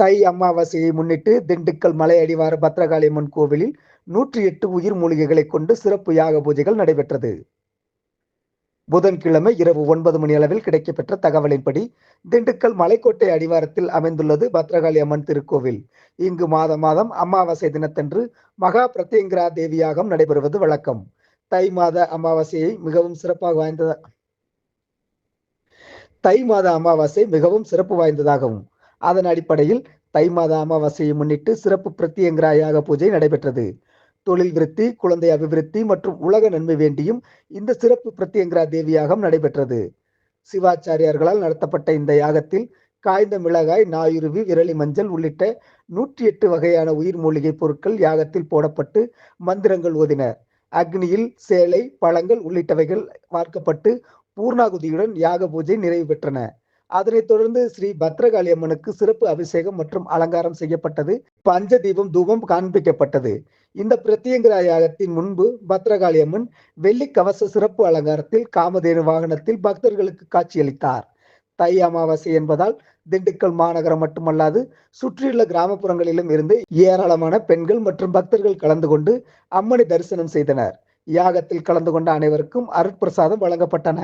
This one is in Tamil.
தை அமாவாசையை முன்னிட்டு திண்டுக்கல் மலை அடிவார பத்ரகாளியம்மன் கோவிலில் நூற்றி எட்டு உயிர் மூலிகைகளை கொண்டு சிறப்பு யாக பூஜைகள் நடைபெற்றது. புதன்கிழமை இரவு ஒன்பது மணி அளவில் கிடைக்கப்பெற்ற தகவலின்படி திண்டுக்கல் மலைக்கோட்டை அடிவாரத்தில் அமைந்துள்ளது பத்ரகாளி அம்மன் திருக்கோவில். இங்கு மாத மாதம் அமாவாசை தினத்தன்று மகா பிரத்யங்கரா தேவியாகம் நடைபெறுவது வழக்கம். தை மாத அமாவாசையை மிகவும் சிறப்பாக வாய்ந்ததாக தை மாத அமாவாசை மிகவும் சிறப்பு வாய்ந்ததாகவும் அதன் அடிப்படையில் தை மாத அமாவாசையை முன்னிட்டு சிறப்பு பிரத்யங்கரா யாக பூஜை நடைபெற்றது. தொழில் விருத்தி குழந்தை அபிவிருத்தி மற்றும் உலக நன்மை வேண்டியும் இந்த சிறப்பு பிரத்யங்கரா தேவியாகம் நடைபெற்றது. சிவாச்சாரியார்களால் நடத்தப்பட்ட இந்த யாகத்தில் காய்ந்த மிளகாய் நாயுருவி விரலி மஞ்சள் உள்ளிட்ட நூற்றி எட்டு வகையான உயிர் மூலிகை பொருட்கள் யாகத்தில் போடப்பட்டு மந்திரங்கள் ஓதின. அக்னியில் சேலை பழங்கள் உள்ளிட்டவைகள் வார்க்கப்பட்டு பூர்ணாகுதியுடன் யாக பூஜை நிறைவு பெற்றன. அதனைத் தொடர்ந்து ஸ்ரீ பத்ரகாளி அம்மனுக்கு சிறப்பு அபிஷேகம் மற்றும் அலங்காரம் செய்யப்பட்டது. பஞ்ச தீபம் தூபம் காண்பிக்கப்பட்டது. இந்த பிரத்யங்கராயத்தின் முன்பு பத்ரகாளி அம்மன் வெள்ளி கவச சிறப்பு அலங்காரத்தில் காமதேனு வாகனத்தில் பக்தர்களுக்கு காட்சியளித்தார். தை அமாவாசை என்பதால் திண்டுக்கல் மாநகரம் மட்டுமல்லாது சுற்றியுள்ள கிராமப்புறங்களிலும் இருந்து ஏராளமான பெண்கள் மற்றும் பக்தர்கள் கலந்து கொண்டு அம்மனை தரிசனம் செய்தனர். யாகத்தில் கலந்து கொண்ட அனைவருக்கும் அருட்பிரசாதம் வழங்கப்பட்டன.